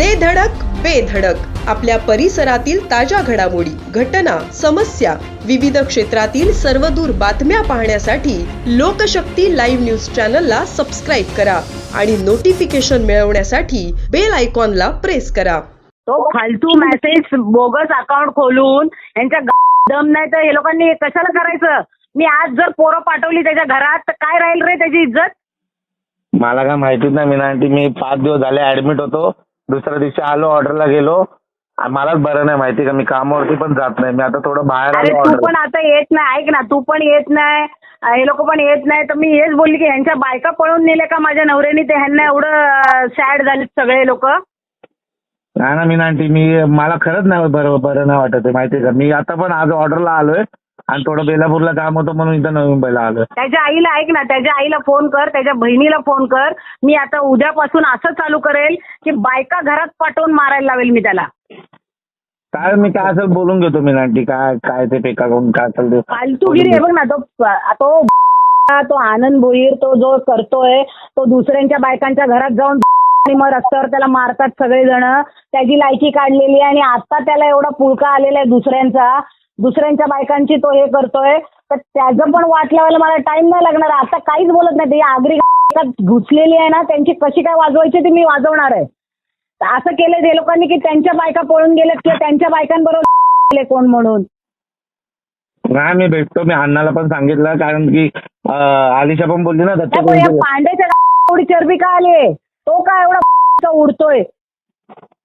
दे धडक बेधडक आपल्या परिसरातील ताज्या घडामोडी घटना समस्या विविध क्षेत्रातील सर्वदूर बातम्या पाहण्यासाठी लोकशक्ती लाईव्ह न्यूज चॅनलला सबस्क्राईब करा आणि नोटिफिकेशन मिळवण्यासाठी बेल आयकॉनला प्रेस करा. तो फालतू मेसेज बोगस अकाउंट खोलून यांच्या दम नाही तर हे लोकांनी कशाला करायचं? मी आज जर पोरं पाठवली त्याच्या घरात तर काय राहील रे त्याची इज्जत? मला काय माहितीच नाही मी पाच दिवस झाले ऍडमिट होतो. दुसऱ्या दिवशी आलो ऑर्डरला गेलो. मलाच बरं नाही माहिती का मी कामावरती पण जात नाही. मी आता थोडं बाहेर अरे आलो तू ऑर्डर पण आता येत नाही. ऐक ना तू पण येत नाही. हे लोक पण येत नाही. तर मी हेच बोलली की यांच्या बायका पळून नेले का माझ्या नवऱ्याने? ते ह्यांना एवढं सॅड झाले सगळे लोक. नाही ना मीना आंटी मी मला खरंच नाही बरं बरं नाही वाटत आहे माहिती का? मी आता पण आज ऑर्डरला आलोय. आणि थोडं बेलापूरला काम होतं म्हणून इथं नवी मुंबईला आलोय. त्याच्या आईला ऐक ना त्याच्या आईला फोन कर त्याच्या बहिणीला फोन कर. मी आता उद्यापासून असं चालू करेल की बायका घरात पाठवून मारायला लावेल मी त्याला. काय मी काय असेल बोलून घेतो मीना आंटी काय काय ते पेका करून काय असेल ते. फालतूगिरी आहे बघ ना तो तो तो आनंद भोईर तो जो करतोय तो दुसऱ्यांच्या बायकांच्या घरात जाऊन आणि मग रस्त्यावर त्याला मारतात सगळेजण. त्याची लायकी काढलेली आहे आणि आता त्याला एवढा पुळका आलेला आहे दुसऱ्यांचा. दुसऱ्यांच्या बायकांची तो हे करतोय. तर त्याचं पण वाट लावायला मला टाइम नाही लागणार. आता काहीच बोलत नाही. ती आगरी घुसलेली आहे ना त्यांची कशी काय वाजवायची ती मी वाजवणार आहे. असं केलं ते लोकांनी की त्यांच्या बायका पळून गेलेत किंवा त्यांच्या बायकांबरोबर गेले कोण म्हणून? नाही मी भेटतो. मी अण्णाला पण सांगितलं. कारण की आलिशा पण बोलली ना पांड्याच्या एवढी चरबी का आली तो का एवढा उडतोय?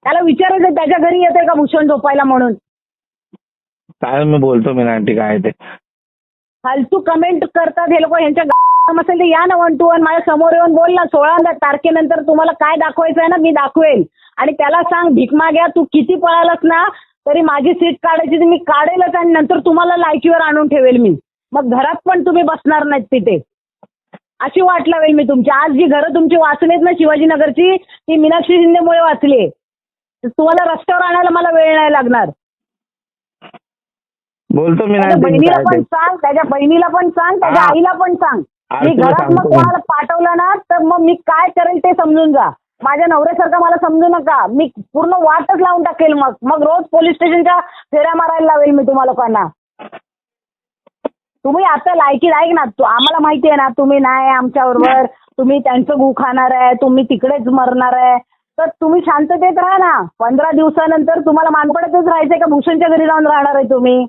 त्याला विचारायचं त्याच्या घरी येतोय का भूषण झोपायला म्हणून? चालेल मी बोलतो मी आंटी काय ते? फालतू कमेंट करतात हे लोक यांच्या असेल तर या ना वन टू वन माझ्यासमोर येऊन बोल ना सोळा तारखेनंतर तुम्हाला काय दाखवायचं आहे ना मी दाखवेल. आणि त्याला सांग भीक माग्या तू किती पळालास ना तरी माझी सीट काढायची तर मी काढेलच आणि नंतर तुम्हाला लायकीवर आणून ठेवेल मी. मग घरात पण तुम्ही बसणार नाहीत तिथे. अशी वाट लावेल मी तुमची. आज जी घरं तुमची वाचलीत ना शिवाजीनगरची ती मीनाक्षी शिंदेमुळे वाचली तुम्हाला रस्त्यावर आणायला मला वेळ नाही लागणार. बोलतो त्याच्या आंटी बहिणीला पण सांग त्याच्या बहिणीला पण सांग त्याच्या हा. आईला पण सांग. मी तुला घरात मग सांगतो. कोणाला पाठवलं ना तर मग मी काय करेल ते समजून जा. माझ्या नवऱ्यासारखं मला समजू नका. मी पूर्ण वाटच लावून टाकेल मग. मग रोज पोलीस स्टेशनच्या फेऱ्या मारायला लावेल मी तुम्हाला लोकांना तुम्ही आता लायकी ऐक ना तू आम्हाला माहिती आहे ना तुम्ही नाही आमच्याबरोबर. तुम्ही त्यांचं गु खाणार आहे तुम्ही तिकडेच मरणार आहे. तर तुम्ही शांततेत राहा ना. पंधरा दिवसानंतर तुम्हाला मानपडातच राहायचंय का? भूषणच्या घरी जाऊन राहणार आहे तुम्ही?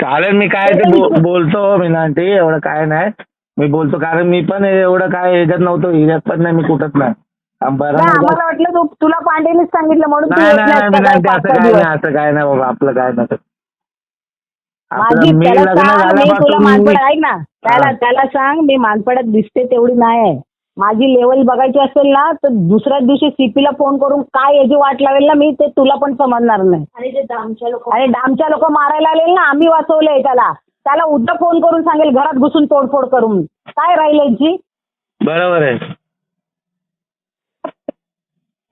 चालेल मी काय ते बो- बोलतो मीना आंटी एवढं काय नाही. मी बोलतो कारण मी पण एवढं काय ह्याच्यात नव्हतो ह्याच्यात पण नाही मी कुठंच नाही. आणि बरं नाही, आम्हाला वाटलं तू तुला पांडेनेच सांगितलं म्हणून तू नाही नाही असं पाच-सहा काय दिवस? नाही असं काय नाही बाबा आपलं काय नाही. माझी आपलं मी त्याला लग्न सांग मी तुला मानपड झाल्यापासून ऐक ना. त्याला हा. त्याला सांग मी मानपडात दिसते तेवढी नाही आहे. माझी लेवल बघायची असेल ना तर दुसऱ्याच दिवशी सीपीला फोन करून काय याची वाट लावेल ना मी ते तुला पण समजणार नाही. आणि ते दामच्या लोक आणि डामच्या लोक मारायला आले ना आम्ही वाचवलंय त्याला. त्याला उद्या फोन करून सांगेल घरात घुसून तोडफोड करून. काय राहील यांची? बरोबर आहे.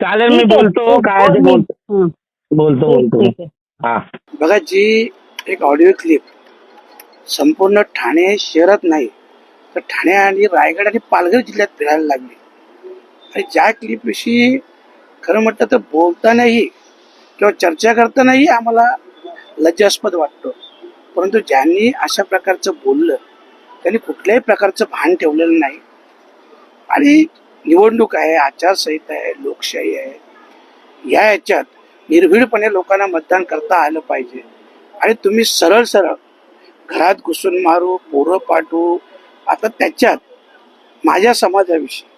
चालेल मी ठीक आहे. बोलतो. काय ते बोलतो हं. बोलतो ठीक- बोलतो. ठीक आहे. हा. बघा जी एक ऑडिओ क्लिप संपूर्ण ठाणे शहरात नाही तर ठाणे आणि रायगड आणि पालघर जिल्ह्यात फिरायला लागली. आणि ज्या क्लिपविषयी खरं म्हटलं तर बोलतानाही किंवा चर्चा करतानाही आम्हाला लज्जास्पद वाटतो. परंतु ज्यांनी अशा प्रकारचं बोललं त्यांनी कुठल्याही प्रकारचं भान ठेवलेलं नाही. आणि निवडणूक आहे आचारसंहिता आहे लोकशाही आहे या याच्यात निर्भीडपणे लोकांना मतदान करता आलं पाहिजे. आणि तुम्ही सरळ सरळ घरात घुसून मारू पोरं पाठवू आता त्याच्यात माझ्या समाजाविषयी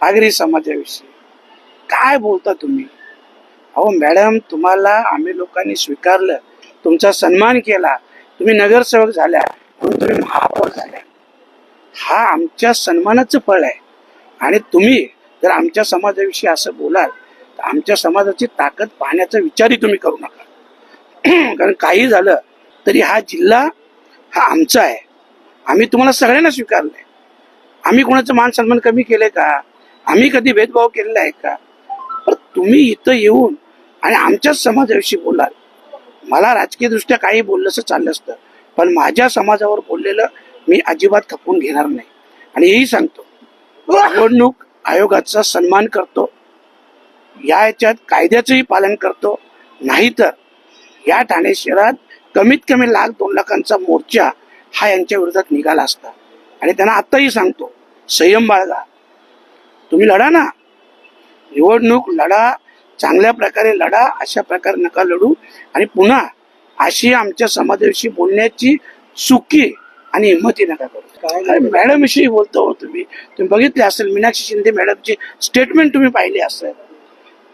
आगरी समाजाविषयी काय बोलता तुम्ही? अहो मॅडम तुम्हाला आम्ही लोकांनी स्वीकारलं तुमचा सन्मान केला तुम्ही नगरसेवक झाल्या तुम्ही महापौर झाल्या. हा आमच्या सन्मानाचं फळ आहे. आणि तुम्ही जर आमच्या समाजाविषयी असं बोलाल तर आमच्या समाजाची ताकद पाहण्याचा विचारही तुम्ही करू नका. कारण काही झालं तरी हा जिल्हा हा आमचा आहे. आम्ही तुम्हाला सगळ्यांना स्वीकारलंय. आम्ही कोणाचं मान सन्मान कमी केलंय का? आम्ही कधी भेदभाव केलेला आहे का? पण तुम्ही इथं येऊन आणि आमच्याच समाजाविषयी बोलाल. मला राजकीयदृष्ट्या काही बोललं असं चाललं असतं. पण माझ्या समाजावर बोललेलं मी अजिबात खपवून घेणार नाही. आणि हेही सांगतो निवडणूक आयोगाचा सन्मान करतो. या याच्यात कायद्याचंही पालन करतो. नाहीतर या ठाणे शहरात कमीत कमी लाख दोन लाखांचा मोर्चा हा यांच्या विरोधात निघाला असता. आणि त्यांना आत्ताही सांगतो संयम बाळगा. तुम्ही लढा ना. निवडणूक लढा चांगल्या प्रकारे लढा अशा प्रकारे नका लढू. आणि पुन्हा अशी आमच्या समाजाविषयी बोलण्याची चुकी आणि हिंमती नका करू. अरे मॅडम विषयी बोलतो हो तुम्ही. तुम्ही बघितले असेल मीनाक्षी शिंदे मॅडमचे स्टेटमेंट तुम्ही पाहिले असेल.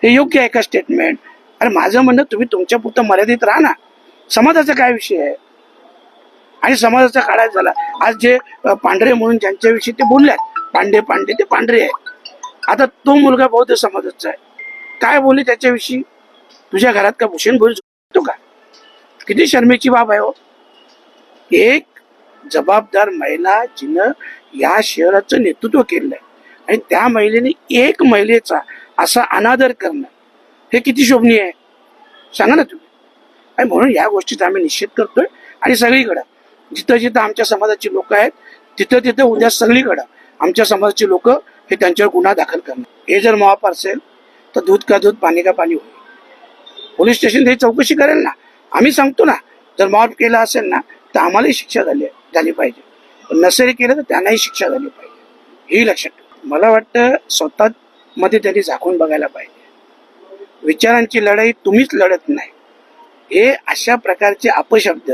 हे योग्य आहे का स्टेटमेंट अरे माझं म्हणणं तुम्ही तुमच्या पुरतं मर्यादित राहा ना. समाजाचा काय विषय आहे? आणि समाजाचा काढायचा झाला. आज जे पांढरे म्हणून ज्यांच्याविषयी ते बोलल्यात पांडे पांडे ते पांढरे आहे आता तो मुलगा बौद्ध समाजाचा आहे. काय बोलले त्याच्याविषयी? तुझ्या घरात का भूषण भोज शकतो का? किती शर्मेची बाब आहे हो. एक जबाबदार महिला जिनं या शहराचं नेतृत्व केलंय. आणि त्या महिलेने एक महिलेचा असा अनादर करणं हे किती शोभनीय आहे. सांगा ना तुम्ही. आणि म्हणून या गोष्टीचा आम्ही निषेध करतोय. आणि सगळीकडं जिथं जिथं आमच्या समाजाची लोक आहेत तिथं तिथं उद्या सगळीकडं आमच्या समाजाची लोक हे त्यांच्यावर गुन्हा दाखल करणार. हे जर महापार असेल तर दूध का दूध पाणी का पाणी होईल. पोलीस स्टेशन हे चौकशी करेल ना. आम्ही सांगतो ना जर मॉप केला असेल ना तर आम्हालाही शिक्षा झाली झाली पाहिजे. नसेल केलं तर त्यांनाही शिक्षा झाली पाहिजे. ही लक्षात ठेवा. मला वाटतं स्वतः मध्ये त्यांनी झाकून बघायला पाहिजे. विचारांची लढाई तुम्हीच लढत नाही. हे अशा प्रकारचे अपशब्द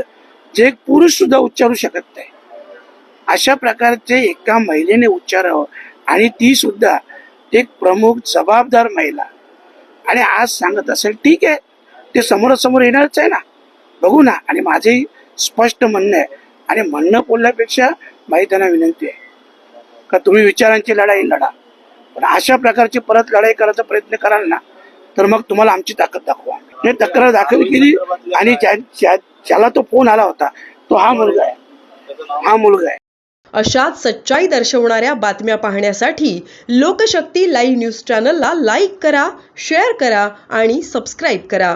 जे एक पुरुष सुद्धा उच्चारू शकत नाही. अशा प्रकारचे एका महिलेने उच्चारावं आणि ती सुद्धा एक प्रमुख जबाबदार महिला. आणि आज सांगत असेल ठीक आहे ते समोरासमोर येणारच आहे ना. बघू ना आणि माझे स्पष्ट म्हणणं आहे. आणि म्हणणं बोलण्यापेक्षा माहितीना विनंती आहे. का तुम्ही विचारांची लढाई लढा. पण अशा प्रकारची परत लढाई करायचा प्रयत्न कराल ना तर मग तुम्हाला आमची ताकद दाखवा. मी तक्रार दाखल केली आणि ज्या- ज्याला तो फोन आला होता. तो हा मुलगा आहे. हा मुलगा आहे. अशाच सच्चाई दर्शवणाऱ्या बातम्या पाहण्यासाठी लोकशक्ती लाईव्ह न्यूज चॅनलला लाईक करा शेअर करा आणि सबस्क्राईब करा.